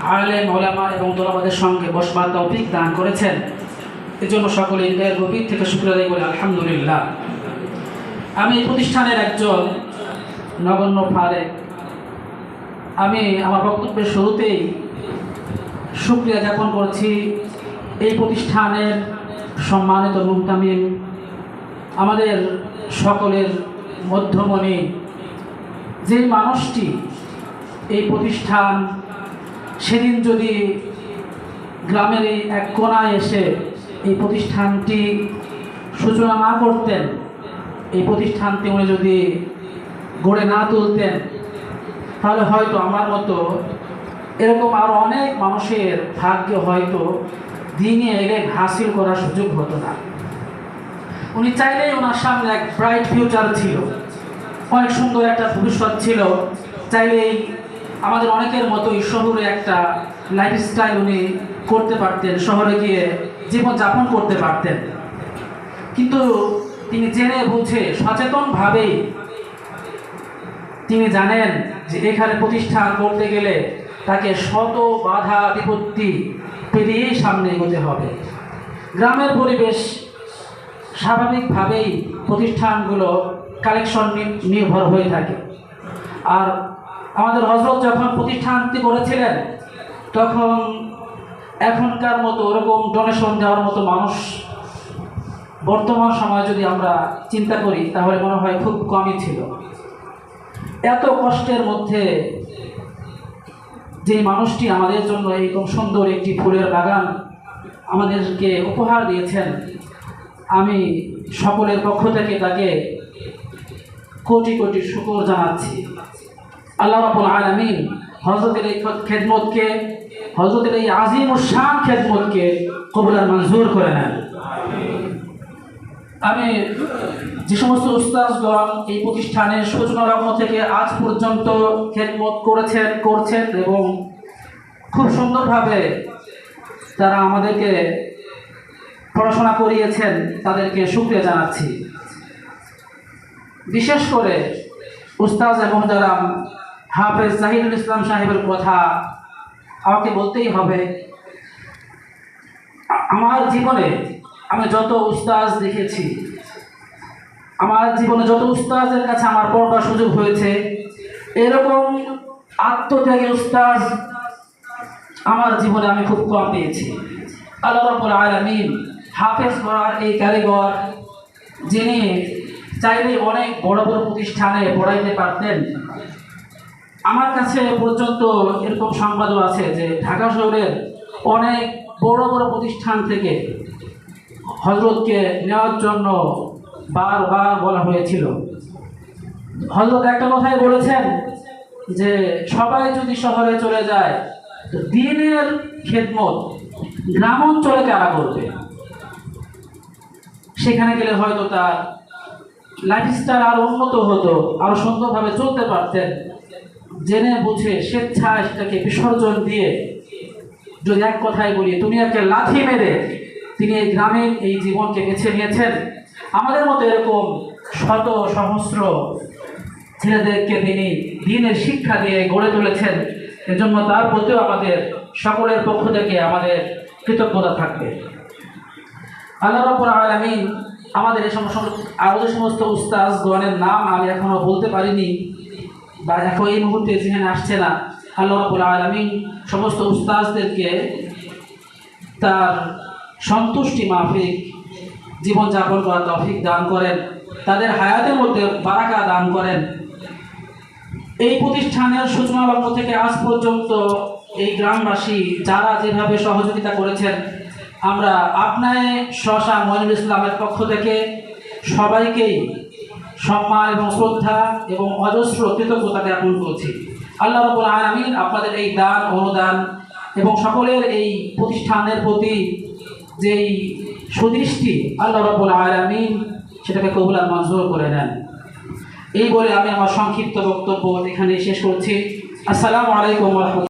আলেম, ওলামা এবং দোলাবাদের সঙ্গে বসবার তৌফিক দান করেছেন। এজন্য সকলে এর গভীর থেকে শুক্র আদায় করি আলহামদুলিল্লাহ। আমি এই প্রতিষ্ঠানের একজন নগণ্য ফারেক। আমি আমার বক্তব্যের শুরুতেই শুক্রিয়া জ্ঞাপন করছি এই প্রতিষ্ঠানের সম্মানিত মুহতামিম আমাদের সকলের মধ্যমণি। যে মানুষটি এই প্রতিষ্ঠান সেদিন যদি গ্রামের এই এক কোনায় এসে এই প্রতিষ্ঠানটি সূচনা না করতেন, এই প্রতিষ্ঠানটি উনি যদি গড়ে না তুলতেন, তাহলে হয়তো আমার মতো এরকম আরও অনেক মানুষের ভাগ্য হয়তো দিনে এলে হাসিল করার সুযোগ হতো না। উনি চাইলেই ওনার সামনে এক ব্রাইট ফিউচার ছিল। অনেক সুন্দর একটা ভবিষ্যৎ ছিল। চাইলেই আমাদের অনেকের মতোই শহরে একটা লাইফস্টাইল উনি করতে পারতেন, শহরে গিয়ে জীবনযাপন করতে পারতেন। কিন্তু তিনি জেনে বুঝে সচেতনভাবেই তিনি জানেন যে এখানে প্রতিষ্ঠান করতে গেলে তাকে শত বাধা বিপত্তি পেরিয়েই সামনে এগোতে হবে। গ্রামের পরিবেশ স্বাভাবিকভাবেই প্রতিষ্ঠানগুলো কালেকশন নির্ভর হয়ে থাকে। আর আমাদের হজরত যখন প্রতিষ্ঠানটি করেছিলেন, তখন এখনকার মতো ওরকম ডোনেশন দেওয়ার মতো মানুষ বর্তমান সময়ে যদি আমরা চিন্তা করি, তাহলে মনে হয় খুব কমই ছিল। এত কষ্টের মধ্যে যে মানুষটি আমাদের জন্য এইরকম সুন্দর একটি ফুলের বাগান আমাদেরকে উপহার দিয়েছেন, আমি সকলের পক্ষ থেকে তাকে কোটি কোটি শুকর জানাচ্ছি। আল্লাহ রাবুল আলমিন হজরতের এই খেদমতকে হজরতের এই আজিম ও শান খেদমতকে কবুলার মঞ্জুর করে নেন। আমি যে সমস্ত উস্তাজগণ এই প্রতিষ্ঠানের সূচনা লগ্ন থেকে আজ পর্যন্ত খেদমত করেছেন, করছেন এবং খুব সুন্দরভাবে তারা আমাদেরকে পড়াশোনা করিয়েছেন, তাদেরকে সুক্রিয়া জানাচ্ছি। বিশেষ করে উস্তাজ এবং যারাম হাফেজ জাহিদুল ইসলাম সাহেবের কথা আমাকে বলতেই হবে। আমার জীবনে আমি যত উস্তাজ দেখেছি, আমার জীবনে যত উস্তাজের কাছে আমার পড়বার সুযোগ হয়েছে, এরকম আত্মত্যাগী উস্তাজ আমার জীবনে আমি খুব কম পেয়েছি। আল্লাহ রব্বুল আলামিন হাফেজ করার এই কারিগর, যিনি চাইলে অনেক বড় বড় প্রতিষ্ঠানে পড়াইতে পারতেন আমার কাছে পর্যন্ত এরকম সংবাদও আছে যে ঢাকা শহরের অনেক বড় বড় প্রতিষ্ঠান থেকে হজরতকে নেওয়ার জন্য বারবার বলা হয়েছিল। হজরত একটা কথাই বলেছেন যে সবাই যদি শহরে চলে যায় তো দিনের খেদমত গ্রাম অঞ্চলে কারা করবে। সেখানে গেলে হয়তো তার লাইফস্টাইল আরও উন্নত হতো, আরও সুন্দরভাবে চলতে পারতেন। জেনে বুঝে স্বেচ্ছায় সেটাকে বিসর্জন দিয়ে যদি এক কথাই বলি, দুনিয়াকে লাথি মেরে তিনি এই গ্রামের এই জীবনকে বেছে নিয়েছেন। আমাদের মতো এরকম শত সহস্র ছেলেদেরকে তিনি দিনের শিক্ষা দিয়ে গড়ে তুলেছেন, এজন্য তার প্রতিও আমাদের সকলের পক্ষ থেকে আমাদের কৃতজ্ঞতা থাকবে। আল্লাহ রব্বুল আলামিন আমাদের এই সমস্ত আরও যে সমস্ত উস্তাজ গণের নাম আমি এখনও বলতে পারিনি বা এখন এই মুহূর্তে যেখানে আসছে না, আল্লাহ রব্বুল আলামিন সমস্ত উস্তাজদেরকে তার সন্তুষ্টি মাফিক, জীবনযাপন করার তফিক দান করেন, তাদের হায়াতের মধ্যে বারাকা দান করেন। এই প্রতিষ্ঠানের সূচনা লগ্ন থেকে আজ পর্যন্ত এই গ্রামবাসী যারা যেভাবে সহযোগিতা করেছেন, আমরা আপনায় শশা মইনুল ইসলামের পক্ষ থেকে সবাইকেই সম্মান এবং শ্রদ্ধা এবং অজস্র কৃতজ্ঞতা জ্ঞাপন করছি। আল্লাহ রবুল আলমিন আপনাদের এই দান, অনুদান এবং সকলের এই প্রতিষ্ঠানের প্রতি যেই সুদৃষ্টি আল্লাহ রবুল আলমিন সেটাকে কবুল আর মঞ্জুর করে নেন। এই বলে আমি আমার সংক্ষিপ্ত বক্তব্য এখানে শেষ করছি। আসসালামু আলাইকুম